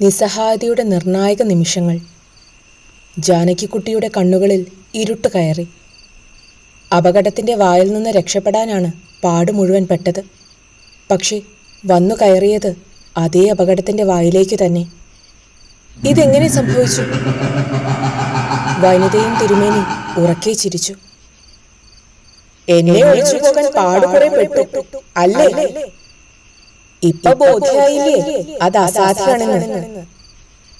നിസ്സഹായതയുടെ നിർണായക നിമിഷങ്ങൾ. ജാനകിക്കുട്ടിയുടെ കണ്ണുകളിൽ ഇരുട്ട് കയറി. അപകടത്തിന്റെ വായിൽ നിന്ന് രക്ഷപ്പെടാനാണ് പാട് മുഴുവൻ പെട്ടത്. പക്ഷേ വന്നു കയറിയത് അതേ അപകടത്തിന്റെ വായിലേക്ക് തന്നെ. ഇതെങ്ങനെ സംഭവിച്ചു? വനിതയും തിരുമേനി ഉറക്കെ ചിരിച്ചു. എന്നെ ഒഴിച്ചു പോകാൻ പാടുകുറെ പെട്ടു. അല്ലേ? ഇപ്പൊ ബോധ്യായില്ലേ? അത് അസാധ്യമാണെന്ന്.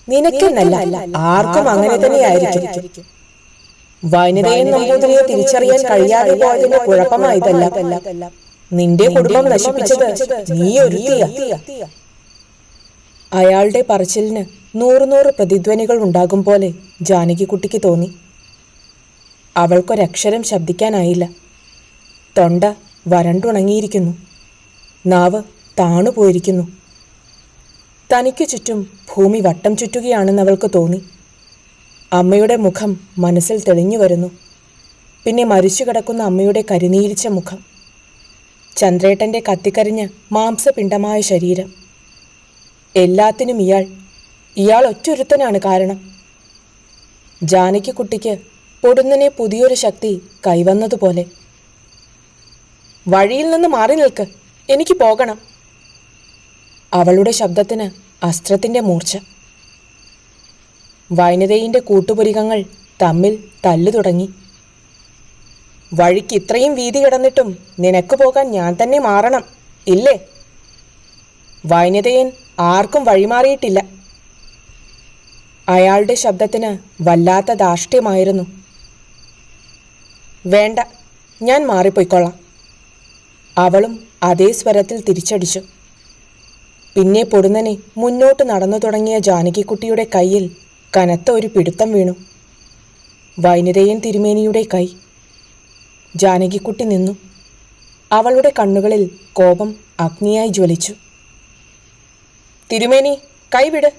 നിനക്കെന്നല്ല ആർക്കും അങ്ങനെ തന്നെയായിരിക്കും. വനിതയെ നമ്പൂതിരിയെ തിരിച്ചറിയാൻ കഴിയാതെ പോയതിന്റെ കുഴപ്പമായതല്ല. നിന്റെ കുടുംബം നശിപ്പിച്ചത് നീ ഒരുത്തിയ. അയാളുടെ പറച്ചിലിന് നൂറ് നൂറ് പ്രതിധ്വനികൾ ഉണ്ടാകും പോലെ ജാനകിക്കുട്ടിക്ക് തോന്നി. അവൾക്കൊരക്ഷരം ശബ്ദിക്കാനായില്ല. തൊണ്ട വരണ്ടുണങ്ങിയിരിക്കുന്നു. നാവ് താണുപോയിരിക്കുന്നു തനിക്ക് ചുറ്റും ഭൂമി വട്ടം ചുറ്റുകയാണെന്ന് അവൾക്ക് തോന്നി. അമ്മയുടെ മുഖം മനസ്സിൽ തെളിഞ്ഞു വരുന്നു. പിന്നെ മരിച്ചു കിടക്കുന്ന അമ്മയുടെ കരിനീരിച്ച മുഖം. ചന്ദ്രേട്ടന്റെ കത്തിക്കരിഞ്ഞ മാംസപിണ്ഡമായ ശരീരം. എല്ലാത്തിനും ഇയാൾ ഇയാൾ ഒറ്റൊരുത്തനാണ് കാരണം. ജാനകി കുട്ടിക്ക് പൊടുന്നനെ പുതിയൊരു ശക്തി കൈവന്നതുപോലെ. വഴിയിൽ നിന്ന് മാറി നിൽക്ക്. എനിക്ക് പോകണം. അവളുടെ ശബ്ദത്തിന് അസ്ത്രത്തിന്റെ മൂർച്ച. വൈനതയിന്റെ കൂട്ടുപുരികങ്ങൾ തമ്മിൽ തല്ലു തുടങ്ങി. വഴിക്ക് ഇത്രയും വീതി കിടന്നിട്ടും നിനക്ക് പോകാൻ ഞാൻ തന്നെ മാറണം ഇല്ലേ? വൈനതയൻ ആർക്കും വഴിമാറിയിട്ടില്ല. അയാളുടെ ശബ്ദത്തിന് വല്ലാത്ത ധാർഷ്ട്യമായിരുന്നു. വേണ്ട ഞാൻ മാറിപ്പോയിക്കൊള്ളാം. അവളും അതേ സ്വരത്തിൽ തിരിച്ചടിച്ചു. പിന്നെ പൊടുന്നനെ മുന്നോട്ട് നടന്നു തുടങ്ങിയ ജാനകിക്കുട്ടിയുടെ കയ്യിൽ കനത്ത ഒരു പിടുത്തം വീണു. വൈനിതയൻ തിരുമേനിയുടെ കൈ. ജാനകിക്കുട്ടി നിന്നു. അവളുടെ കണ്ണുകളിൽ കോപം അഗ്നിയായി ജ്വലിച്ചു. തിരുമേനി കൈവിട്.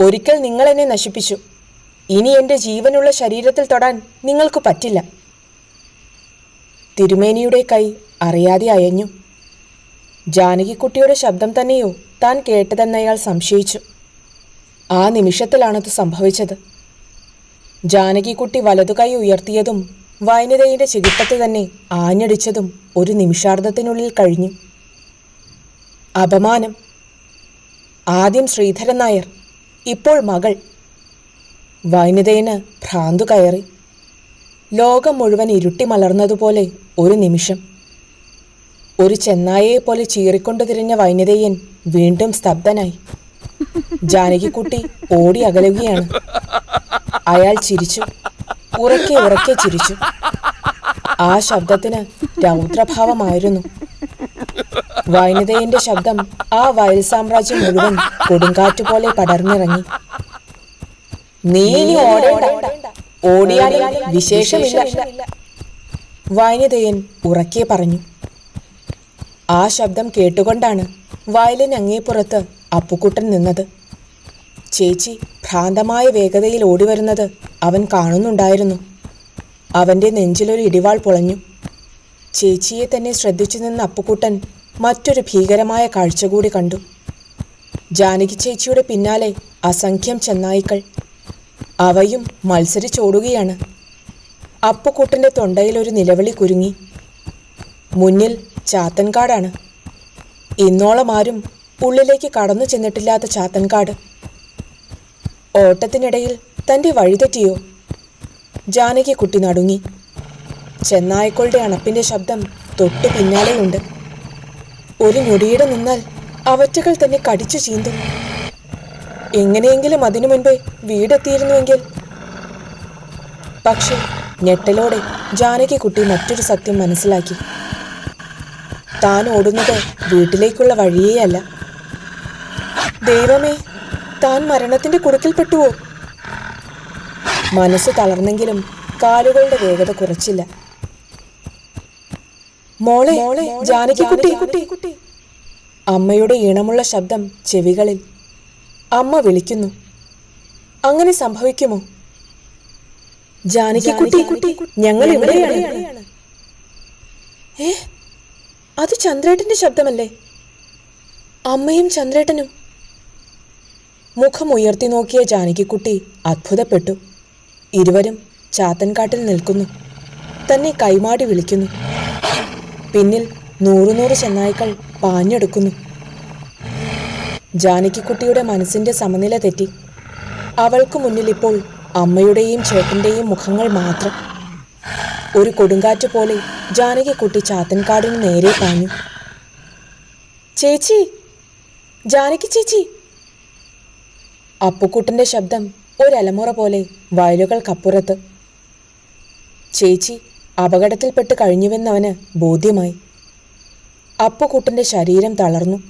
ഒരിക്കൽ നിങ്ങൾ എന്നെ നശിപ്പിച്ചു. ഇനി എന്റെ ജീവനുള്ള ശരീരത്തിൽ തൊടാൻ നിങ്ങൾക്ക് പറ്റില്ല. തിരുമേനിയുടെ കൈ അറിയാതെ അയഞ്ഞു. ജാനകിക്കുട്ടിയുടെ ശബ്ദം തന്നെയോ താൻ കേട്ടതെന്ന് അയാൾ സംശയിച്ചു. ആ നിമിഷത്തിലാണത് സംഭവിച്ചത്. ജാനകിക്കുട്ടി വലതുകൈ ഉയർത്തിയതും വൈനിതയുടെ ചികിത്സത്ത് തന്നെ ആഞ്ഞടിച്ചതും ഒരു നിമിഷാർദ്ധത്തിനുള്ളിൽ കഴിഞ്ഞു. അപമാനം. ആദ്യം ശ്രീധരൻ നായർ ഇപ്പോൾ മകൾ. വൈനിതയിന് ഭ്രാന്തു കയറി. ലോകം മുഴുവൻ ഇരുട്ടി മലർന്നതുപോലെ ഒരു നിമിഷം. ഒരു ചെന്നായയെ പോലെ ചീറിക്കൊണ്ടു തിരിഞ്ഞ വൈനിതയ്യൻ വീണ്ടും സ്തബ്ധനായി. ജാനകിക്കുട്ടി ഓടി അകലുകയാണ്. അയാൾ ചിരിച്ചു. ഉറക്കെ ഉറക്കെ ചിരിച്ചു. ആ ശബ്ദത്തിന് രൗദ്രഭാവമായിരുന്നു. വൈനിതയന്റെ ശബ്ദം ആ വയൽ സാമ്രാജ്യം മുഴുവൻ കൊടുങ്കാറ്റ് പോലെ പടർന്നിറങ്ങി. നീ ഇനി ഓടേണ്ട. ഓടിയാലും വിശേഷമില്ല. വൈനിതയൻ ഉറക്കെ പറഞ്ഞു. ആ ശബ്ദം കേട്ടുകൊണ്ടാണ് വയലിൻ അങ്ങേപ്പുറത്ത് അപ്പുക്കുട്ടൻ നിന്നത്. ചേച്ചി ഭ്രാന്തമായ വേഗതയിൽ ഓടിവരുന്നത് അവൻ കാണുന്നുണ്ടായിരുന്നു. അവന്റെ നെഞ്ചിലൊരു ഇടിവാൾ പൊളഞ്ഞു. ചേച്ചിയെ തന്നെ ശ്രദ്ധിച്ചു നിന്ന അപ്പുക്കുട്ടൻ മറ്റൊരു ഭീകരമായ കാഴ്ച കൂടി കണ്ടു. ജാനകി ചേച്ചിയുടെ പിന്നാലെ അസംഖ്യം ചെന്നായിക്കൾ. അവയും മത്സരിച്ചോടുകയാണ്. അപ്പുക്കുട്ടന്റെ തൊണ്ടയിൽ ഒരു നിലവിളി കുരുങ്ങി. മുന്നിൽ ചാത്തൻകാടാണ്. ഇന്നോളം ആരും ഉള്ളിലേക്ക് കടന്നു ചെന്നിട്ടില്ലാത്ത ചാത്തൻകാട്. ഓട്ടത്തിനിടയിൽ തന്റെ വഴിതെറ്റിയോ ജാനകി കുട്ടി നടുങ്ങി. ചെന്നായ്ക്കളുടെ അണപ്പിന്റെ ശബ്ദം തൊട്ടു പിന്നാലെയുണ്ട്. ഒരു മുടിയുടെ നിന്നാൽ അവറ്റകൾ തന്നെ കടിച്ചു ചീന്തും. എങ്ങനെയെങ്കിലും അതിനു മുൻപേ വീടെത്തിയിരുന്നുവെങ്കിൽ. പക്ഷേ ഞെട്ടലോടെ ജാനകി കുട്ടി മറ്റൊരു സത്യം മനസ്സിലാക്കി. താൻ ഓടുന്നത് വീട്ടിലേക്കുള്ള വഴിയേ അല്ല. ദൈവമേ താൻ മരണത്തിന്റെ കുടുക്കിൽപ്പെട്ടുവോ മനസ്സ് തളർന്നെങ്കിലും കാലുകളുടെ വേഗത കുറച്ചില്ല. മോളെ മോളെ ജാനകി കുട്ടി. കുട്ടി. അമ്മയുടെ ഈണമുള്ള ശബ്ദം ചെവികളിൽ അമ്മ വിളിക്കുന്നു. അങ്ങനെ സംഭവിക്കുമോ? ജാനകി കുട്ടി കുട്ടി. ഞങ്ങൾ ഇവിടെയാണ്. ഏ? അത് ചന്ദ്രേട്ടന്റെ ശബ്ദമല്ലേ? അമ്മയും ചന്ദ്രേട്ടനും. മുഖം ഉയർത്തി നോക്കിയ ജാനകിക്കുട്ടി അത്ഭുതപ്പെട്ടു. ഇരുവരും ചാത്തൻകാട്ടിൽ നിൽക്കുന്നു. തന്നെ കൈമാടി വിളിക്കുന്നു. പിന്നിൽ നൂറുനൂറ് ചെന്നായ്ക്കൾ പാഞ്ഞെടുക്കുന്നു. ജാനകിക്കുട്ടിയുടെ മനസ്സിന്റെ സമനില തെറ്റി. അവൾക്ക് മുന്നിൽ ഇപ്പോൾ അമ്മയുടെയും ചേട്ടന്റെയും മുഖങ്ങൾ മാത്രം. ഒരു കൊടുങ്കാറ്റ് പോലെ ജാനകിക്കുട്ടി ചാത്തൻകാടിന് നേരെ പാഞ്ഞു. ചേച്ചി ജാനകി ചേച്ചി. അപ്പുക്കുട്ടന്റെ ശബ്ദം ഒരലമുറ പോലെ വയലുകൾക്കപ്പുറത്ത്. ചേച്ചി അപകടത്തിൽപ്പെട്ട് കഴിഞ്ഞുവെന്നവന് ബോധ്യമായി. അപ്പുക്കുട്ടന്റെ ശരീരം തളർന്നു.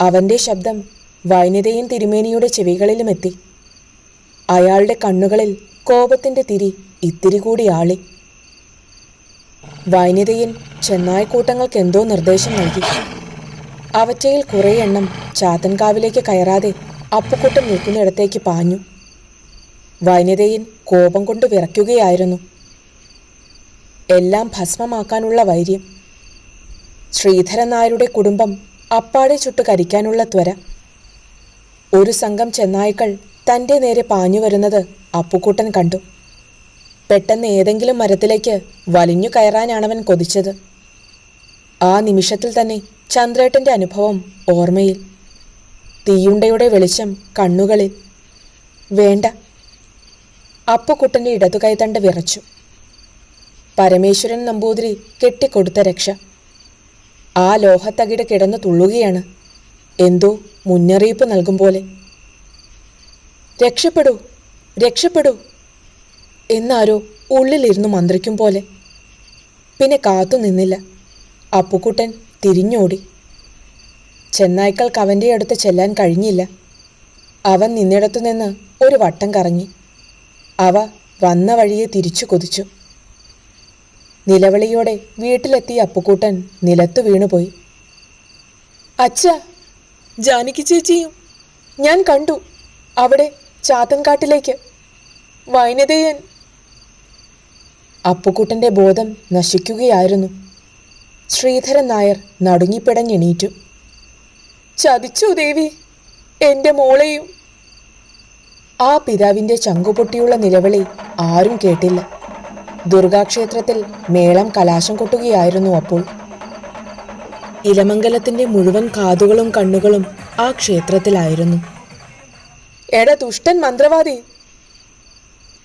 അവന്റെ ശബ്ദം വൈനിതയും തിരുമേനിയുടെ ചെവികളിലുമെത്തി. അയാളുടെ കണ്ണുകളിൽ കോപത്തിന്റെ തിരി ഇത്തിരി കൂടി ആളി. വൈനിതയൻ ചെന്നായ്ക്കൂട്ടങ്ങൾക്ക് എന്തോ നിർദ്ദേശം നൽകി. അവറ്റയിൽ കുറേ എണ്ണം ചാത്തൻകാവിലേക്ക് കയറാതെ അപ്പുക്കുട്ടം നിൽക്കുന്നിടത്തേക്ക് പാഞ്ഞു. വൈനിതയൻ കോപം കൊണ്ട് വിറയ്ക്കുകയായിരുന്നു. എല്ലാം ഭസ്മമാക്കാനുള്ള വൈര്യം. ശ്രീധരൻ നായരുടെ കുടുംബം അപ്പാടെ ചുട്ട് കരിക്കാനുള്ള ത്വര. ഒരു സംഘം ചെന്നായ്ക്കൾ തന്റെ നേരെ പാഞ്ഞു വരുന്നത് അപ്പുക്കുട്ടൻ കണ്ടു. പെട്ടെന്ന് ഏതെങ്കിലും മരത്തിലേക്ക് വലിഞ്ഞു കയറാനാണവൻ കൊതിച്ചത്. ആ നിമിഷത്തിൽ തന്നെ ചന്ദ്രേട്ടന്റെ അനുഭവം ഓർമ്മയിൽ. തീയുണ്ടയുടെ വെളിച്ചം കണ്ണുകളിൽ. വേണ്ട. അപ്പുക്കുട്ടന്റെ ഇടതുകൈതണ്ട് വിറച്ചു. പരമേശ്വരൻ നമ്പൂതിരി കെട്ടിക്കൊടുത്ത രക്ഷ. ആ ലോഹത്തകിട് കിടന്നു തുള്ളുകയാണ്. എന്തോ മുന്നറിയിപ്പ് നൽകും പോലെ. രക്ഷപ്പെടൂ. രക്ഷപ്പെടൂ. എന്നാരോ ഉള്ളിലിരുന്നു മന്ത്രിക്കും പോലെ. പിന്നെ കാത്തു നിന്നില്ല. അപ്പുക്കുട്ടൻ തിരിഞ്ഞോടി. ചെന്നായ്ക്കൾക്ക് അവന്റെ അടുത്ത് ചെല്ലാൻ കഴിഞ്ഞില്ല. അവൻ നിന്നിടത്തു നിന്ന് ഒരു വട്ടം കറങ്ങി. അവ വന്ന വഴിയെ തിരിച്ചു കൊതിച്ചു. നിലവിളിയോടെ വീട്ടിലെത്തിയ അപ്പുക്കൂട്ടൻ നിലത്തു വീണുപോയി. അച്ഛ ജാനകി ചേച്ചിയും ഞാൻ കണ്ടു. അവിടെ ചാത്തൻകാട്ടിലേക്ക്. വൈനതയൻ അപ്പുക്കുട്ടന്റെ ബോധം നശിക്കുകയായിരുന്നു. ശ്രീധരൻ നായർ നടുങ്ങിപ്പിടഞ്ഞെണീറ്റു. ചതിച്ചു ദേവി എന്റെ മോളെയും. ആ പിതാവിന്റെ ചങ്കുപൊട്ടിയുള്ള നിലവിളി ആരും കേട്ടില്ല. ദുർഗാക്ഷേത്രത്തിൽ മേളം കലാശം കൊട്ടുകയായിരുന്നു അപ്പോൾ. ഇലമംഗലത്തിന്റെ മുഴുവൻ കാതുകളും കണ്ണുകളും ആ ക്ഷേത്രത്തിലായിരുന്നു. എട ദുഷ്ടൻ മന്ത്രവാദി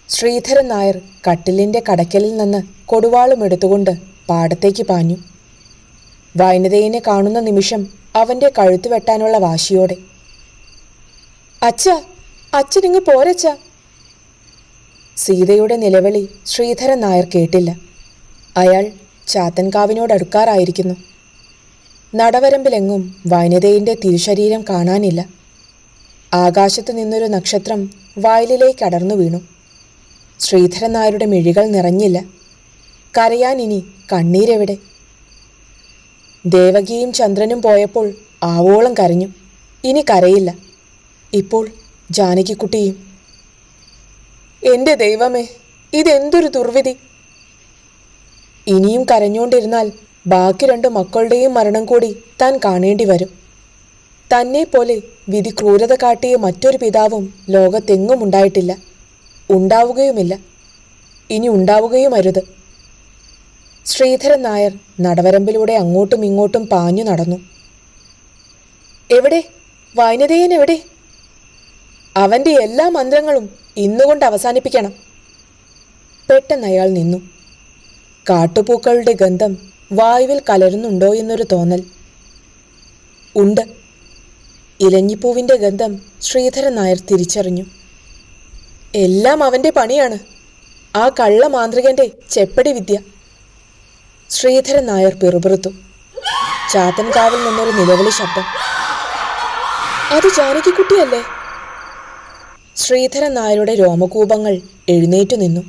ശ്രീധരൻ നായർ കട്ടിലിന്റെ കടക്കലിൽ നിന്ന് കൊടുവാളും എടുത്തുകൊണ്ട് പാടത്തേക്ക് പാഞ്ഞു. വൈനതയെ കാണുന്ന നിമിഷം അവന്റെ കഴുത്ത് വെട്ടാനുള്ള വാശിയോടെ അച്ഛ അച്ഛനിങ്ങ് പോരച്ച സീതയുടെ നിലവിളി ശ്രീധരൻ നായർ കേട്ടില്ല. അയാൾ ചാത്തൻകാവിനോടടുക്കാറായിരിക്കുന്നു നടവരമ്പിലെങ്ങും വൈനതയിന്റെ തിരുശരീരം കാണാനില്ല. ആകാശത്തു നിന്നൊരു നക്ഷത്രം വയലിലേക്ക് അടർന്നു വീണു. ശ്രീധരൻ നായരുടെ മിഴികൾ നിറഞ്ഞില്ല. കരയാൻ ഇനി കണ്ണീരെവിടെ? ദേവകിയും ചന്ദ്രനും പോയപ്പോൾ ആവോളം കരഞ്ഞു. ഇനി കരയില്ല. ഇപ്പോൾ ജാനകിക്കുട്ടിയും. എന്റെ ദൈവമേ ഇതെന്തൊരു ദുർവിധി! ഇനിയും കരഞ്ഞുകൊണ്ടിരുന്നാൽ ബാക്കി രണ്ട് മക്കളുടെയും മരണം കൂടി താൻ കാണേണ്ടി വരും. തന്നെ പോലെ വിധി ക്രൂരത കാട്ടിയ മറ്റൊരു പിതാവും ലോകത്തെങ്ങും ഉണ്ടായിട്ടില്ല. ഉണ്ടാവുകയുമില്ല. ഇനി ഉണ്ടാവുകയും അരുത് ശ്രീധരൻ നായർ നടവരമ്പിലൂടെ അങ്ങോട്ടും ഇങ്ങോട്ടും പാഞ്ഞു നടന്നു. എവിടെ? വൈനതയൻ എവിടെ? അവന്റെ എല്ലാ മന്ത്രങ്ങളും ഇന്നുകൊണ്ട് അവസാനിപ്പിക്കണം. പെട്ടെന്ന് അയാൾ നിന്നു. കാട്ടുപൂക്കളുടെ ഗന്ധം വായുവിൽ കലരുന്നുണ്ടോ എന്നൊരു തോന്നൽ. ഉണ്ട്. ഇലഞ്ഞിപ്പൂവിന്റെ ഗന്ധം ശ്രീധരൻ നായർ തിരിച്ചറിഞ്ഞു. എല്ലാം അവന്റെ പണിയാണ്. ആ കള്ള മാന്ത്രികന്റെ ചെപ്പടി വിദ്യ. ശ്രീധരൻ നായർ പിറുപിറുത്തു. ചാത്തൻകാവിൽ നിന്നൊരു നിലവിളി ശബ്ദം. അത് ജാനകിക്കുട്ടിയല്ലേ? ശ്രീധരൻ നായരുടെ രോമകൂപങ്ങൾ എഴുന്നേറ്റു നിന്നു.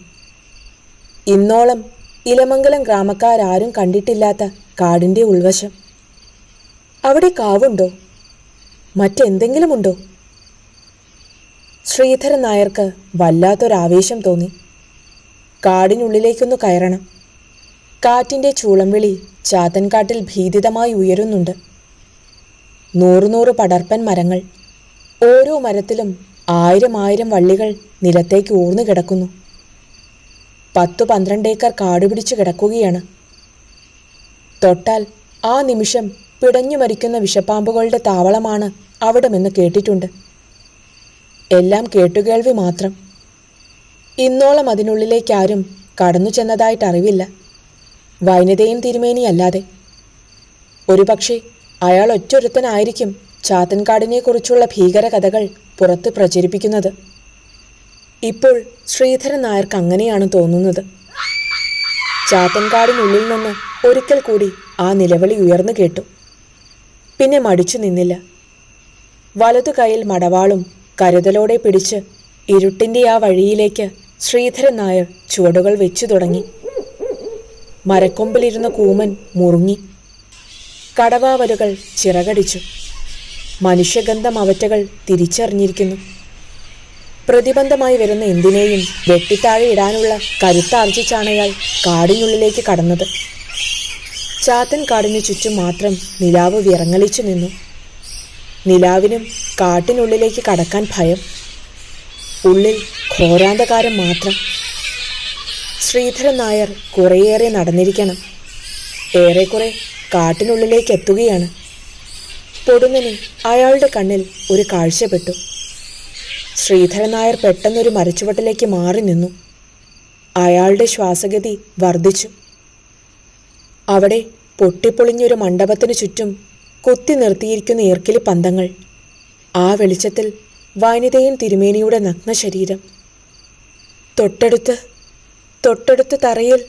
ഇന്നോളം ഇലമംഗലം ഗ്രാമക്കാരാരും കണ്ടിട്ടില്ലാത്ത കാടിന്റെ ഉൾവശം. അവിടെ കാവുണ്ടോ? മറ്റെന്തെങ്കിലുമുണ്ടോ? ശ്രീധരൻ നായർക്ക് വല്ലാത്തൊരാവേശം തോന്നി. കാടിനുള്ളിലേക്കൊന്ന് കയറണം. കാറ്റിന്റെ ചൂളംവിളി ചാത്തൻകാട്ടിൽ ഭീതിതമായി ഉയരുന്നുണ്ട്. നൂറുനൂറ് പടർപ്പൻ മരങ്ങൾ ഓരോ മരത്തിലും ആയിരം ആയിരം വള്ളികൾ നിലത്തേക്ക് ഊർന്നു കിടക്കുന്നു. പത്തു പന്ത്രണ്ട് ഏക്കർ കാട് പിടിച്ചു കിടക്കുകയാണ്. തൊട്ടാൽ ആ നിമിഷം പിടഞ്ഞു മരിക്കുന്ന വിഷപ്പാമ്പുകളുടെ താവളമാണ് അവിടമെന്ന് കേട്ടിട്ടുണ്ട്. എല്ലാം കേട്ടുകേൾവി മാത്രം. ഇന്നോളം അതിനുള്ളിലേക്കാരും കടന്നു ചെന്നതായിട്ട് അറിവില്ല. വൈനതയും തിരുമേനിയല്ലാതെ. ഒരുപക്ഷെ അയാൾ ഒറ്റൊരുത്തനായിരിക്കും ചാത്തൻകാടിനെക്കുറിച്ചുള്ള ഭീകര കഥകൾ പുറത്ത് പ്രചരിപ്പിക്കുന്നത്. ഇപ്പോൾ ശ്രീധരൻ നായർക്ക് അങ്ങനെയാണ് തോന്നുന്നത്. ചാത്തൻകാടിനുള്ളിൽ നിന്ന് ഒരിക്കൽ കൂടി ആ നിലവിളി ഉയർന്നു കേട്ടു. പിന്നെ മടിച്ചു നിന്നില്ല. വലതു കൈയിൽ മടവാളും കരുതലോടെ പിടിച്ച് ഇരുട്ടിന്റെ ആ വഴിയിലേക്ക് ശ്രീധരൻ നായർ ചുവടുകൾ വെച്ചു തുടങ്ങി. മരക്കൊമ്പിലിരുന്ന കൂമൻ മുറുങ്ങി. കടവാവലുകൾ ചിറകടിച്ചു. മനുഷ്യഗന്ധം അവറ്റകൾ തിരിച്ചറിഞ്ഞിരിക്കുന്നു. പ്രതിബന്ധമായി വരുന്ന എന്തിനേയും വെട്ടിത്താഴെ ഇടാനുള്ള കരുത്താർജിച്ചാണയാൾ കാടിനുള്ളിലേക്ക് കടന്നത്. ചാത്തൻ കാടിനു ചുറ്റും മാത്രം നിലാവ് വിറങ്ങലിച്ചു നിന്നു. നിലാവിനും കാട്ടിനുള്ളിലേക്ക് കടക്കാൻ ഭയം. ഉള്ളിൽ ഘോരാന്ധകാരം മാത്രം. ശ്രീധരൻ നായർ കുറേയേറെ നടന്നിരിക്കണം. ഏറെക്കുറെ കാട്ടിനുള്ളിലേക്ക് എത്തുകയാണ്. പൊടുന്നനെ അയാളുടെ കണ്ണിൽ ഒരു കാഴ്ചപ്പെട്ടു. ശ്രീധരൻ നായർ പെട്ടെന്നൊരു മരച്ചുവട്ടിലേക്ക് മാറി നിന്നു. അയാളുടെ ശ്വാസഗതി വർദ്ധിച്ചു. അവിടെ പൊട്ടിപ്പൊളിഞ്ഞൊരു മണ്ഡപത്തിനു ചുറ്റും കുത്തി നിർത്തിയിരിക്കുന്ന ഈർക്കിലി പന്തങ്ങൾ ആ വെളിച്ചത്തിൽ വനിതയൻ തിരുമേനിയുടെ നഗ്ന ശരീരം. തൊട്ടടുത്ത് തൊട്ടടുത്ത് തറയിൽ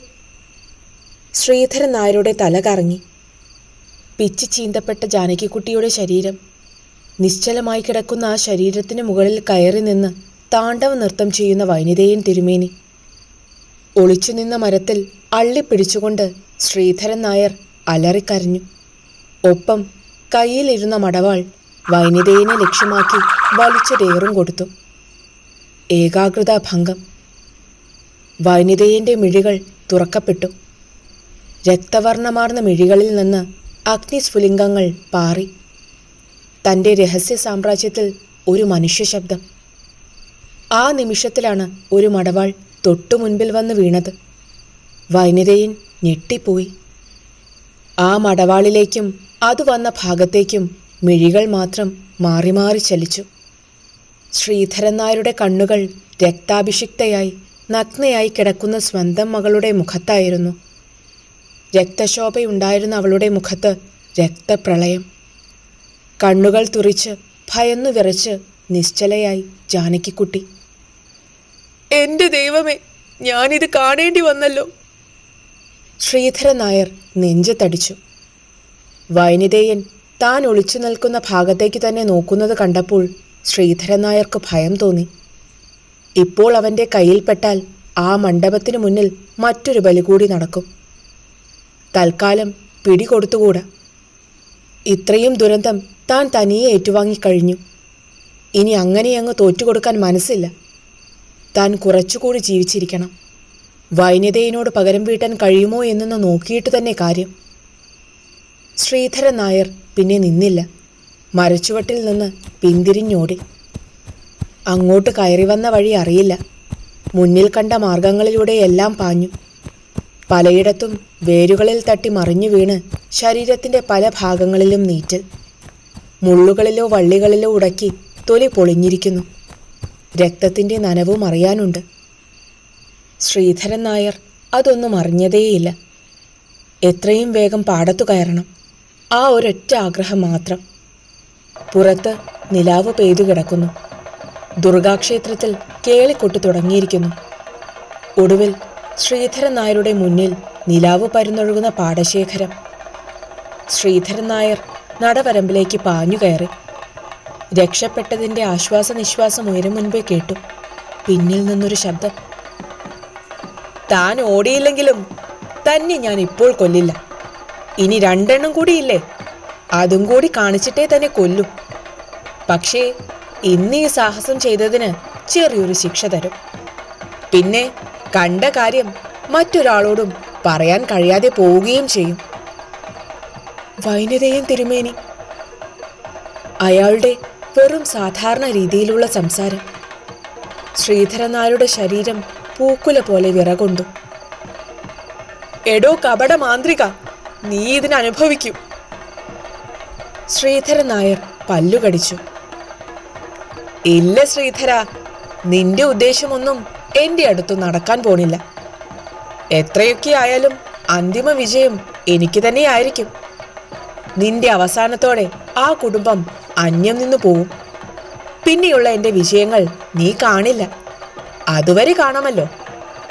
ശ്രീധരൻ നായരുടെ തല കറങ്ങി. പിച്ചി ചീന്തപ്പെട്ട ജാനകിക്കുട്ടിയുടെ ശരീരം. നിശ്ചലമായി കിടക്കുന്ന ആ ശരീരത്തിന് മുകളിൽ കയറി നിന്ന് താണ്ഡവ നൃത്തം ചെയ്യുന്ന വനിതയൻ തിരുമേനി. ഒളിച്ചു നിന്ന മരത്തിൽ അള്ളിപ്പിടിച്ചുകൊണ്ട് ശ്രീധരൻ നായർ അലറിക്കരഞ്ഞു. ഒപ്പം കയ്യിലിരുന്ന മടവാൾ വൈനിതയെ ലക്ഷ്യമാക്കി വലിച്ചൊരേറും കൊടുത്തു. ഏകാഗ്രത ഭംഗം വൈനിതയന്റെ മിഴികൾ തുറക്കപ്പെട്ടു. രക്തവർണമാർന്ന മിഴികളിൽ നിന്ന് അഗ്നിസ്ഫുലിംഗങ്ങൾ പാറി. തന്റെ രഹസ്യ സാമ്രാജ്യത്തിൽ ഒരു മനുഷ്യ ശബ്ദം ആ നിമിഷത്തിലാണ് ഒരു മടവാൾ തൊട്ടു മുൻപിൽ വന്ന് വീണത്. വൈനിതയൻ ഞെട്ടിപ്പോയി. ആ മടവാളിലേക്കും അത് വന്ന ഭാഗത്തേക്കും മിഴികൾ മാത്രം മാറി മാറി ചലിച്ചു. ശ്രീധരൻ നായരുടെ കണ്ണുകൾ രക്താഭിഷിക്തയായി നഗ്നയായി കിടക്കുന്ന സ്വന്തം മകളുടെ മുഖത്തായിരുന്നു. രക്തശോഭയുണ്ടായിരുന്ന അവളുടെ മുഖത്ത് രക്തപ്രളയം. കണ്ണുകൾ തുറിച്ച് ഭയന്നു വിറച്ച് നിശ്ചലയായി ജാനകിക്കുട്ടി. എന്റെ ദൈവമേ ഞാനിത് കാണേണ്ടി വന്നല്ലോ. ശ്രീധരൻ നായർ നെഞ്ചത്തടിച്ചു വൈനിതേയൻ താൻ ഒളിച്ചു നിൽക്കുന്ന ഭാഗത്തേക്ക് തന്നെ നോക്കുന്നത് കണ്ടപ്പോൾ ശ്രീധരൻ നായർക്ക് ഭയം തോന്നി. ഇപ്പോൾ അവന്റെ കയ്യിൽപ്പെട്ടാൽ ആ മണ്ഡപത്തിനു മുന്നിൽ മറ്റൊരു ബലി കൂടി നടക്കും. തൽക്കാലം പിടികൊടുത്തുകൂടാ ഇത്രയും ദുരന്തം താൻ തനിയെ ഏറ്റുവാങ്ങിക്കഴിഞ്ഞു ഇനി അങ്ങനെ അങ്ങ് തോറ്റുകൊടുക്കാൻ മനസ്സില്ല. താൻ കുറച്ചുകൂടി ജീവിച്ചിരിക്കണം. വൈനതയിനോട് പകരം വീട്ടാൻ കഴിയുമോ എന്നൊന്ന് നോക്കിയിട്ട് തന്നെ കാര്യം. ശ്രീധരൻ നായർ പിന്നെ നിന്നില്ല. മരച്ചുവട്ടിൽ നിന്ന് പിന്തിരിഞ്ഞോടി. അങ്ങോട്ട് കയറി വന്ന വഴി അറിയില്ല. മുന്നിൽ കണ്ട മാർഗങ്ങളിലൂടെ എല്ലാം പാഞ്ഞു. പലയിടത്തും വേരുകളിൽ തട്ടി മറിഞ്ഞു വീണ് ശരീരത്തിന്റെ പല ഭാഗങ്ങളിലും നീറ്റൽ. മുള്ളുകളിലോ വള്ളികളിലോ ഉടക്കി തൊലി പൊളിഞ്ഞിരിക്കുന്നു. രക്തത്തിന്റെ നനവും അറിയാനുണ്ട്. ശ്രീധരൻ നായർ അതൊന്നും അറിഞ്ഞതേയില്ല. എത്രയും വേഗം പാടത്തു കയറണം. ആ ഒരൊറ്റ ആഗ്രഹം മാത്രം. പുറത്ത് നിലാവ് പെയ്തു കിടക്കുന്നു. ദുർഗാക്ഷേത്രത്തിൽ കേളിക്കൊട്ട് തുടങ്ങിയിരിക്കുന്നു. ഒടുവിൽ ശ്രീധരൻ നായരുടെ മുന്നിൽ നിലാവ് പരുന്നൊഴുകുന്ന പാടശേഖരം. ശ്രീധരൻ നായർ നടവരമ്പിലേക്ക് പാഞ്ഞു കയറി. രക്ഷപ്പെട്ടതിന്റെ ആശ്വാസ നിശ്വാസം ഉയരും മുൻപേ കേട്ടു. പിന്നിൽ നിന്നൊരു ശബ്ദം. താൻ ഓടിയില്ലെങ്കിലും തന്നെ ഞാൻ ഇപ്പോൾ കൊല്ലില്ല. ഇനി രണ്ടെണ്ണം കൂടിയില്ലേ? അതും കൂടി കാണിച്ചിട്ടേ തന്നെ കൊല്ലും. പക്ഷേ ഇന്ന് ഈ സാഹസം ചെയ്തതിന് ചെറിയൊരു ശിക്ഷ തരും. പിന്നെ കണ്ട കാര്യം മറ്റൊരാളോടും പറയാൻ കഴിയാതെ പോവുകയും ചെയ്യും. വൈനതയും തിരുമേനി. അയാളുടെ വെറും സാധാരണ രീതിയിലുള്ള സംസാരം. ശ്രീധരനാരുടെ ശരീരം പൂക്കുല പോലെ വിറകൊണ്ടു. എടോ കപട മാന്ത്രിക നീ ഇതിന് അനുഭവിക്കും. ശ്രീധരൻ നായർ പല്ലുകടിച്ചു ഇല്ല ശ്രീധര നിന്റെ ഉദ്ദേശമൊന്നും എന്റെ അടുത്ത് നടക്കാൻ പോണില്ല. എത്രയൊക്കെ ആയാലും അന്തിമ വിജയം എനിക്ക് തന്നെയായിരിക്കും നിന്റെ അവസാനത്തോടെ ആ കുടുംബം അന്യം നിന്നു പോവും. പിന്നെയുള്ള എന്റെ വിജയങ്ങൾ നീ കാണില്ല. അതുവരെ കാണാമല്ലോ.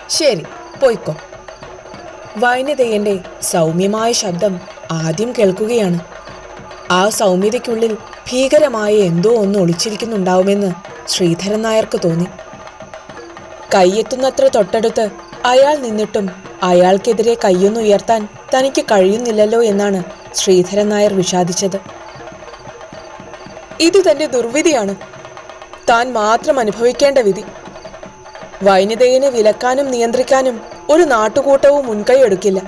ശരി പോയിക്കോ. വൈനതയന്റെ സൗമ്യമായ ശബ്ദം ആദ്യം കേൾക്കുകയാണ്. ആ സൗമ്യതയ്ക്കുള്ളിൽ ഭീകരമായ എന്തോ ഒന്ന് ഒളിച്ചിരിക്കുന്നുണ്ടാവുമെന്ന് ശ്രീധരൻ നായർക്ക് തോന്നി. കൈയെത്തുന്നത്ര തൊട്ടടുത്ത് അയാൾ നിന്നിട്ടും അയാൾക്കെതിരെ കൈയൊന്നുയർത്താൻ തനിക്ക് കഴിയുന്നില്ലല്ലോ എന്നാണ് ശ്രീധരൻ നായർ വിഷാദിച്ചത്. ഇത് തന്റെ ദുർവിധിയാണ്. താൻ മാത്രം അനുഭവിക്കേണ്ട വിധി. വൈനിതയെ വിലക്കാനും നിയന്ത്രിക്കാനും ഒരു നാട്ടുകൂട്ടവും മുൻകൈയെടുക്കില്ല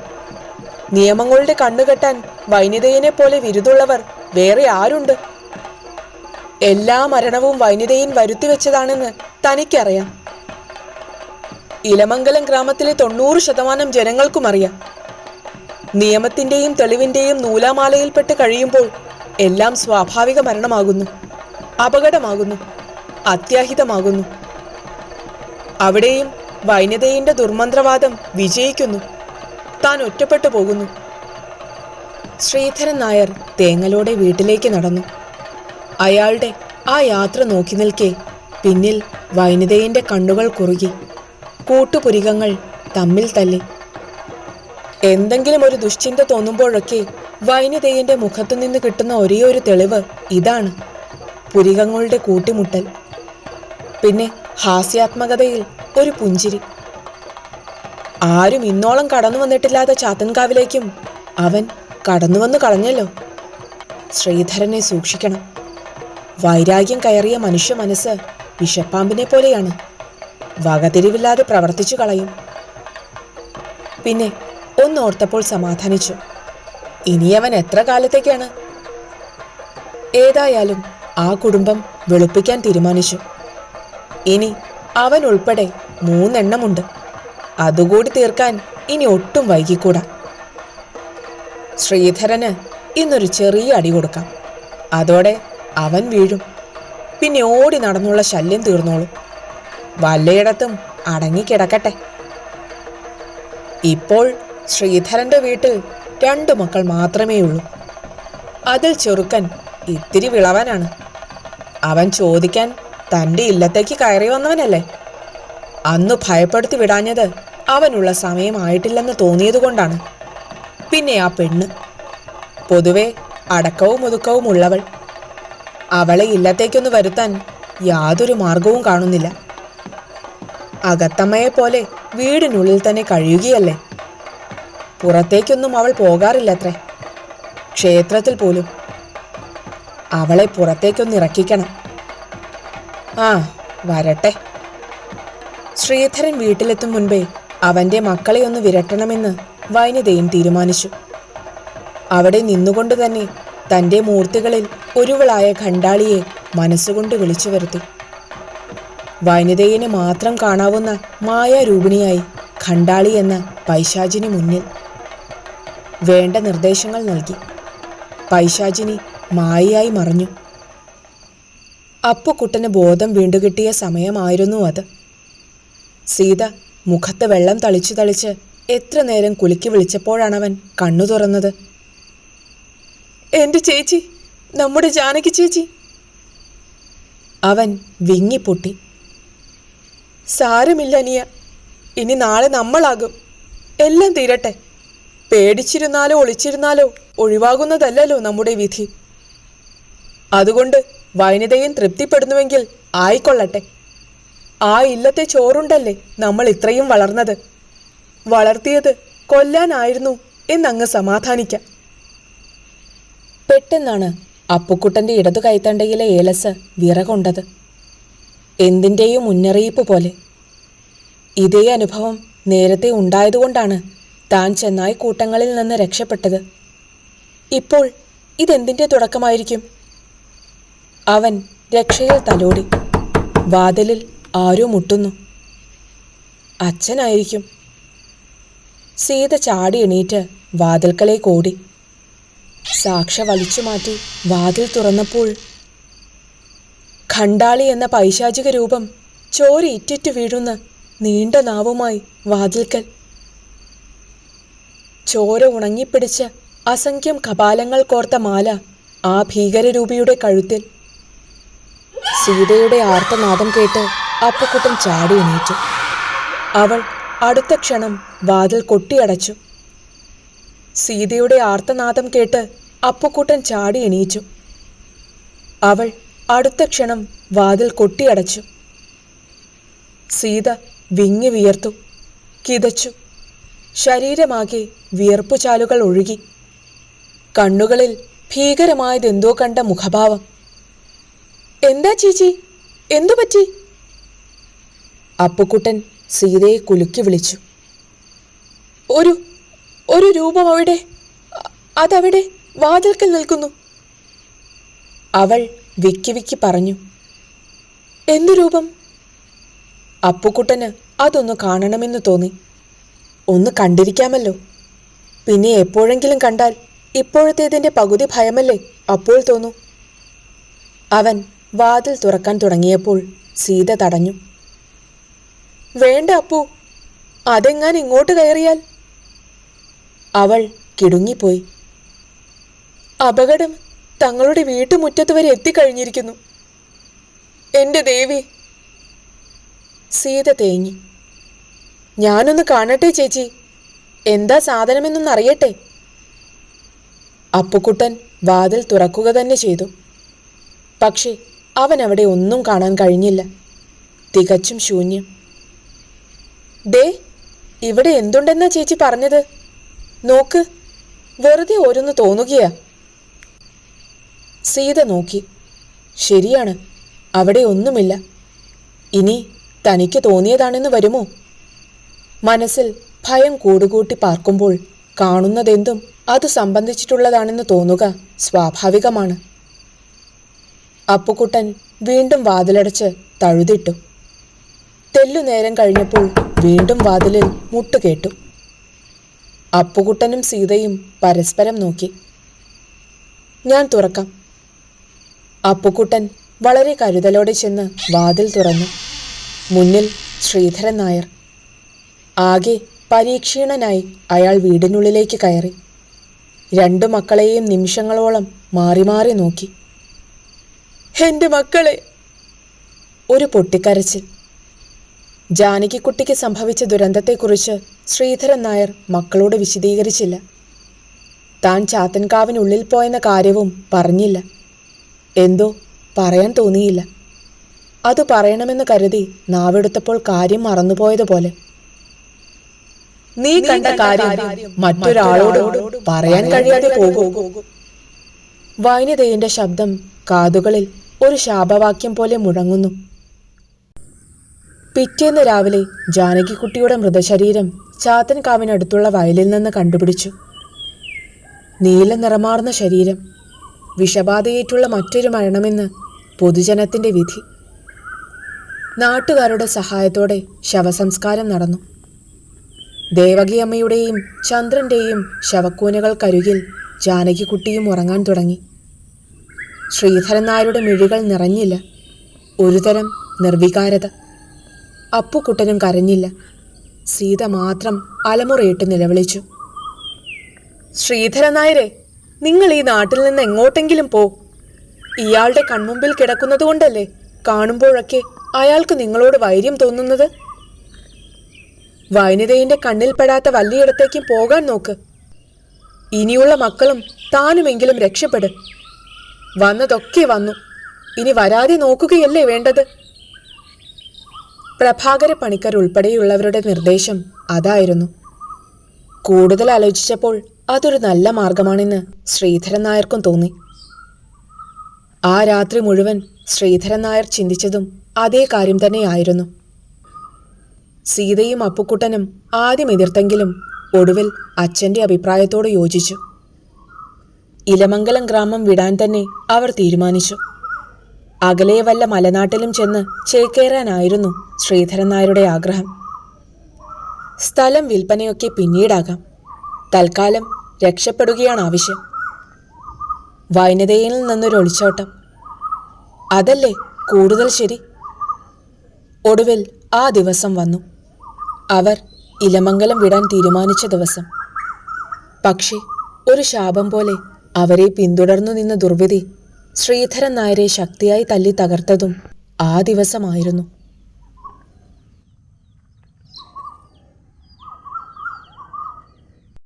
നിയമങ്ങളുടെ കണ്ണുകെട്ടാൻ വൈനിതയെ പോലെ വിരുദുള്ളവർ വേറെ ആരുണ്ട്? എല്ലാ മരണവും വൈനിതയിൻ വരുത്തിവെച്ചതാണെന്ന് തനിക്കറിയാം. ഇലമംഗലം ഗ്രാമത്തിലെ തൊണ്ണൂറ് ശതമാനം ജനങ്ങൾക്കും അറിയാം. നിയമത്തിന്റെയും തെളിവിന്റെയും നൂലാമാലയിൽപ്പെട്ട് കഴിയുമ്പോൾ എല്ലാം സ്വാഭാവിക മരണമാകുന്നു അപകടമാകുന്നു അത്യാഹിതമാകുന്നു. അവിടെയും വൈനതയുടെ ദുർമന്ത്രവാദം വിജയിക്കുന്നു. താൻ ഒറ്റപ്പെട്ടു പോകുന്നു. ശ്രീധരൻ നായർ തേങ്ങലോടെ വീട്ടിലേക്ക് നടന്നു. അയാളുടെ ആ യാത്ര നോക്കി നിൽക്കെ പിന്നിൽ വൈനതയിന്റെ കണ്ണുകൾ കുറുകി. കൂട്ടുപുരികങ്ങൾ തമ്മിൽ തല്ലി. എന്തെങ്കിലും ഒരു ദുശ്ചിന്ത തോന്നുമ്പോഴൊക്കെ വൈനിതയുടെ മുഖത്തു നിന്ന് കിട്ടുന്ന ഒരേ ഒരു തെളിവ് ഇതാണ്. പുരികങ്ങളുടെ കൂട്ടിമുട്ടൽ. പിന്നെ ഹാസ്യാത്മകതയിൽ ഒരു പുഞ്ചിരി. ആരും ഇന്നോളം കടന്നു വന്നിട്ടില്ലാത്ത ചാത്തൻകാവിലേക്കും അവൻ കടന്നു കടന്നുവന്ന് കളഞ്ഞല്ലോ. ശ്രീധരനെ സൂക്ഷിക്കണം. വൈരാഗ്യം കയറിയ മനുഷ്യ മനസ്സ് വിഷപ്പാമ്പിനെ പോലെയാണ്. വകതിരിവില്ലാതെ പ്രവർത്തിച്ചു കളയും. പിന്നെ ഒന്നോർത്തപ്പോൾ സമാധാനിച്ചു. ഇനിയവൻ എത്ര കാലത്തേക്കാണ്? ഏതായാലും ആ കുടുംബം വെളുപ്പിക്കാൻ തീരുമാനിച്ചു. ഇനി അവൻ ഉൾപ്പെടെ മൂന്നെണ്ണമുണ്ട്. അതുകൂടി തീർക്കാൻ ഇനി ഒട്ടും വൈകിക്കൂടാ. ശ്രീധരന് ഇന്നൊരു ചെറിയ അടി കൊടുക്കാം. അതോടെ അവൻ വീഴും. പിന്നെ ഓടി നടന്നുള്ള ശല്യം തീർന്നോളും. വല്ലയിടത്തും അടങ്ങിക്കിടക്കട്ടെ ഇപ്പോൾ ശ്രീധരന്റെ വീട്ടിൽ രണ്ടു മക്കൾ മാത്രമേ ഉള്ളൂ. അതിൽ ചെറുക്കൻ ഇത്തിരി വിളവനാണ്. അവൻ ചോദിക്കാൻ തന്റെ ഇല്ലത്തേക്ക് കയറി വന്നവനല്ലേ? അന്ന് ഭയപ്പെടുത്തി വിടാഞ്ഞത് അവനുള്ള സമയമായിട്ടില്ലെന്ന് തോന്നിയതുകൊണ്ടാണ്. പിന്നെ ആ പെണ്ണ്. പൊതുവെ അടക്കവും ഒതുക്കവും ഉള്ളവൾ. അവളെ ഇല്ലത്തേക്കൊന്ന് വരുത്താൻ യാതൊരു മാർഗവും കാണുന്നില്ല. അകത്തമ്മയെ പോലെ വീടിനുള്ളിൽ തന്നെ കഴിയുകയല്ലേ? പുറത്തേക്കൊന്നും അവൾ പോകാറില്ലത്രേ. ക്ഷേത്രത്തിൽ പോലും. അവളെ പുറത്തേക്കൊന്ന് ഇറക്കിക്കണം. ആ വരട്ടെ. ശ്രീധരൻ വീട്ടിലെത്തും മുൻപേ അവന്റെ മക്കളെ ഒന്ന് വിരട്ടണമെന്ന് വൈനിതയും തീരുമാനിച്ചു. അവിടെ നിന്നുകൊണ്ട് തന്നെ തന്റെ മൂർത്തികളിൽ ഒരുവളായ ഖണ്ടാളിയെ മനസ്സുകൊണ്ട് വിളിച്ചു വരുത്തി. വൈനിതയെ മാത്രം കാണാവുന്ന മായാരൂപിണിയായി ഖണ്ടാളി എന്ന പൈശാചിനി മുന്നിൽ വേണ്ട നിർദ്ദേശങ്ങൾ നൽകി. പൈശാചിനി മായയായി മറഞ്ഞു. അപ്പുക്കുട്ടന് ബോധം വീണ്ടുകിട്ടിയ സമയമായിരുന്നു അത്. സീത മുഖത്ത് വെള്ളം തളിച്ചു തളിച്ച് എത്ര നേരം കുലുക്കി അവൻ കണ്ണു തുറന്നത്. എന്റെ ചേച്ചി നമ്മുടെ ജാനകി ചേച്ചി. അവൻ വിങ്ങിപ്പൊട്ടി. സാരമില്ല അനിയ ഇനി നാളെ നമ്മളാകും. എല്ലാം തീരട്ടെ. പേടിച്ചിരുന്നാലോ ഒളിച്ചിരുന്നാലോ ഒഴിവാകുന്നതല്ലല്ലോ നമ്മുടെ വിധി. അതുകൊണ്ട് വൈനിതയും തൃപ്തിപ്പെടുന്നുവെങ്കിൽ ആയിക്കൊള്ളട്ടെ. ആ ഇല്ലത്തെ ചോറുണ്ടല്ലേ നമ്മൾ ഇത്രയും വളർന്നത്? വളർത്തിയത് കൊല്ലാനായിരുന്നു എന്നങ്ങ് സമാധാനിക്കാം. പെട്ടെന്നാണ് അപ്പുക്കുട്ടന്റെ ഇടതു കൈത്തണ്ടയിലെ ഏലസ് വിറകൊണ്ടത് എന്തിന്റെയും മുന്നറിയിപ്പ് പോലെ. ഇതേ അനുഭവം നേരത്തെ ഉണ്ടായതുകൊണ്ടാണ് താൻ ചെന്നായി കൂട്ടങ്ങളിൽ നിന്ന് രക്ഷപ്പെട്ടത്. ഇപ്പോൾ ഇതെന്തിന്റെ തുടക്കമായിരിക്കും? അവൻ രക്ഷയിൽ തലോടി. വാതിലിൽ ആരോ മുട്ടുന്നു. അച്ഛനായിരിക്കും. സീത ചാടി എണീറ്റ് വാതിൽക്കലേക്ക് ഓടി സാക്ഷ വലിച്ചു മാറ്റി വാതിൽ തുറന്നപ്പോൾ ഖണ്ടാളി എന്ന പൈശാചിക രൂപം ചോര ഇറ്റിറ്റു വീഴുന്ന നീണ്ട നാവുമായി വാതിൽക്കൽ. ചോര ഉണങ്ങിപ്പിടിച്ച അസംഖ്യം കപാലങ്ങൾ കോർത്ത മാല ആ ഭീകരരൂപിയുടെ കഴുത്തിൽ സീതയുടെ ആർത്തനാദം കേട്ട് അപ്പക്കുട്ടൻ ചാടി എണീറ്റു. അവൾ അടുത്ത ക്ഷണം വാതിൽ കൊട്ടിയടച്ചു. സീതയുടെ ആർത്തനാദം കേട്ട് അപ്പുക്കുട്ടൻ ചാടി എണീച്ചു അവൾ അടുത്ത ക്ഷണം വാതിൽ കൊട്ടിയടച്ചു. സീത വിങ്ങി വിയർത്തു. കിതച്ചു. ശരീരമാകെ വിയർപ്പുചാലുകൾ ഒഴുകി. കണ്ണുകളിൽ ഭീകരമായതെന്തോ കണ്ട മുഖഭാവം. എന്താ ചേച്ചി? എന്തു പറ്റി? അപ്പുക്കുട്ടൻ സീതയെ കുലുക്കി വിളിച്ചു. ഒരു ഒരു രൂപം അവിടെ അതവിടെ വാതിൽക്കൽ നിൽക്കുന്നു. അവൾ വിക്കി വിക്കി പറഞ്ഞു. എന്തു രൂപം? അപ്പുക്കുട്ടന് അതൊന്ന് കാണണമെന്ന് തോന്നി. ഒന്ന് കണ്ടിരിക്കാമല്ലോ. പിന്നെ എപ്പോഴെങ്കിലും കണ്ടാൽ ഇപ്പോഴത്തേതിന്റെ പകുതി ഭയമല്ലേ അപ്പോൾ തോന്നൂ. അവൻ വാതിൽ തുറക്കാൻ തുടങ്ങിയപ്പോൾ സീത തടഞ്ഞു. വേണ്ട അപ്പു അതെങ്ങാൻ ഇങ്ങോട്ട് കയറിയാൽ? അവൾ കിടുങ്ങിപ്പോയി. അപകടം തങ്ങളുടെ വീട്ടുമുറ്റത്ത് വരെ എത്തിക്കഴിഞ്ഞിരിക്കുന്നു. എന്റെ ദേവി. സീത തേങ്ങി. ഞാനൊന്ന് കാണട്ടെ ചേച്ചി. എന്താ സാധനമെന്നൊന്ന് അറിയട്ടെ. അപ്പുക്കുട്ടൻ വാതിൽ തുറക്കുക തന്നെ ചെയ്തു. പക്ഷേ അവൻ അവിടെ ഒന്നും കാണാൻ കഴിഞ്ഞില്ല. തികച്ചും ശൂന്യം. ദേ ഇവിടെ എന്തുണ്ടെന്നാ ചേച്ചി പറഞ്ഞത്? നോക്ക് വെറുതെ ഓരോന്ന് തോന്നുകയാ. സീത നോക്കി. ശരിയാണ് അവിടെ ഒന്നുമില്ല. ഇനി തനിക്ക് തോന്നിയതാണെന്ന് വരുമോ? മനസ്സിൽ ഭയം കൂടുകൂട്ടി പാർക്കുമ്പോൾ കാണുന്നതെന്തും അത് സംബന്ധിച്ചിട്ടുള്ളതാണെന്ന് തോന്നുക സ്വാഭാവികമാണ്. അപ്പുക്കുട്ടൻ വീണ്ടും വാതിലടച്ച് തഴുതിട്ടു. തെല്ലു നേരം കഴിഞ്ഞപ്പോൾ വീണ്ടും വാതിലിൽ മുട്ടുകേട്ടു അപ്പുകുട്ടനും സീതയും പരസ്പരം നോക്കി. ഞാൻ തുറക്കാം. അപ്പുക്കുട്ടൻ വളരെ കരുതലോടെ ചെന്ന് വാതിൽ തുറന്നു. മുന്നിൽ ശ്രീധരൻ നായർ. ആകെ പരീക്ഷീണനായി അയാൾ വീടിനുള്ളിലേക്ക് കയറി. രണ്ടു മക്കളെയും നിമിഷങ്ങളോളം മാറി മാറി നോക്കി. എന്റെ മക്കളെ. ഒരു പൊട്ടിക്കരച്ചിൽ. ജാനകിക്കുട്ടിക്ക് സംഭവിച്ച ദുരന്തത്തെക്കുറിച്ച് ശ്രീധരൻ നായർ മക്കളോട് വിശദീകരിച്ചില്ല. താൻ ചാത്തൻകാവിനുള്ളിൽ പോയെന്ന കാര്യവും പറഞ്ഞില്ല. എന്തോ പറയാൻ തോന്നിയില്ല. അത് പറയണമെന്ന് കരുതി നാവെടുത്തപ്പോൾ കാര്യം മറന്നുപോയതുപോലെ. നീ കണ്ട കാര്യം മറ്റൊരാളോട് പറയാൻ കഴിയാതെ പോകും. വൈനതയുടെ ശബ്ദം കാതുകളിൽ ഒരു ശാപവാക്യം പോലെ മുഴങ്ങുന്നു. പിറ്റേന്ന് രാവിലെ ജാനകിക്കുട്ടിയുടെ മൃതശരീരം ചാത്തൻകാവിനടുത്തുള്ള വയലിൽ നിന്ന് കണ്ടുപിടിച്ചു. നീല നിറമാർന്ന ശരീരം വിഷബാധയേറ്റുള്ള മറ്റൊരു മരണമെന്ന് പൊതുജനത്തിന്റെ വിധി. നാട്ടുകാരുടെ സഹായത്തോടെ ശവസംസ്കാരം നടന്നു. ദേവകിയമ്മയുടെയും ചന്ദ്രന്റെയും ശവക്കൂനകൾക്കരികിൽ ജാനകിക്കുട്ടിയും ഉറങ്ങാൻ തുടങ്ങി. ശ്രീധരൻ നായരുടെ മിഴികൾ നിറഞ്ഞില്ല. ഒരുതരം നിർവികാരത. അപ്പുക്കുട്ടനും കരഞ്ഞില്ല. സീത മാത്രം അലമുറയിട്ട് നിലവിളിച്ചു. ശ്രീധരൻ നായരെ നിങ്ങൾ ഈ നാട്ടിൽ നിന്ന് എങ്ങോട്ടെങ്കിലും പോ. ഇയാളുടെ കൺമുമ്പിൽ കിടക്കുന്നത് കൊണ്ടല്ലേ കാണുമ്പോഴൊക്കെ അയാൾക്ക് നിങ്ങളോട് വൈര്യം തോന്നുന്നത്? വൈനിതയുടെ കണ്ണിൽപ്പെടാത്ത വലിയയിടത്തേക്കും പോകാൻ നോക്ക്. ഇനിയുള്ള മക്കളും താനുമെങ്കിലും രക്ഷപ്പെട്. വന്നതൊക്കെ വന്നു. ഇനി വരാതെ നോക്കുകയല്ലേ വേണ്ടത്? പ്രഭാകര പണിക്കർ ഉൾപ്പെടെയുള്ളവരുടെ നിർദ്ദേശം അതായിരുന്നു. കൂടുതൽ ആലോചിച്ചപ്പോൾ അതൊരു നല്ല മാർഗമാണെന്ന് ശ്രീധരൻ നായർക്കും തോന്നി. ആ രാത്രി മുഴുവൻ ശ്രീധരൻ നായർ ചിന്തിച്ചതും അതേ കാര്യം തന്നെയായിരുന്നു. സീതയും അപ്പുക്കുട്ടനും ആദ്യം എതിർത്തെങ്കിലും ഒടുവിൽ അച്ഛന്റെ അഭിപ്രായത്തോട് യോജിച്ചു. ഇലമംഗലം ഗ്രാമം വിടാൻ തന്നെ അവർ തീരുമാനിച്ചു. അകലെ വല്ല മലനാട്ടിലും ചെന്ന് ചേക്കേറാനായിരുന്നു ശ്രീധരൻ നായരുടെ ആഗ്രഹം. സ്ഥലം വിൽപ്പനയൊക്കെ പിന്നീടാകാം. തൽക്കാലം രക്ഷപ്പെടുകയാണ് ആവശ്യം. വൈനതയിൽ നിന്നൊരു ഒളിച്ചോട്ടം. അതല്ലേ കൂടുതൽ ശരി? ഒടുവിൽ ആ ദിവസം വന്നു. അവർ ഇലമംഗലം വിടാൻ തീരുമാനിച്ച ദിവസം. പക്ഷേ ഒരു ശാപം പോലെ അവരെ പിന്തുടർന്നു നിന്ന ദുർവിധി ശ്രീധരൻ നായരെ ശക്തിയായി തല്ലി തകർത്തതും ആ ദിവസമായിരുന്നു.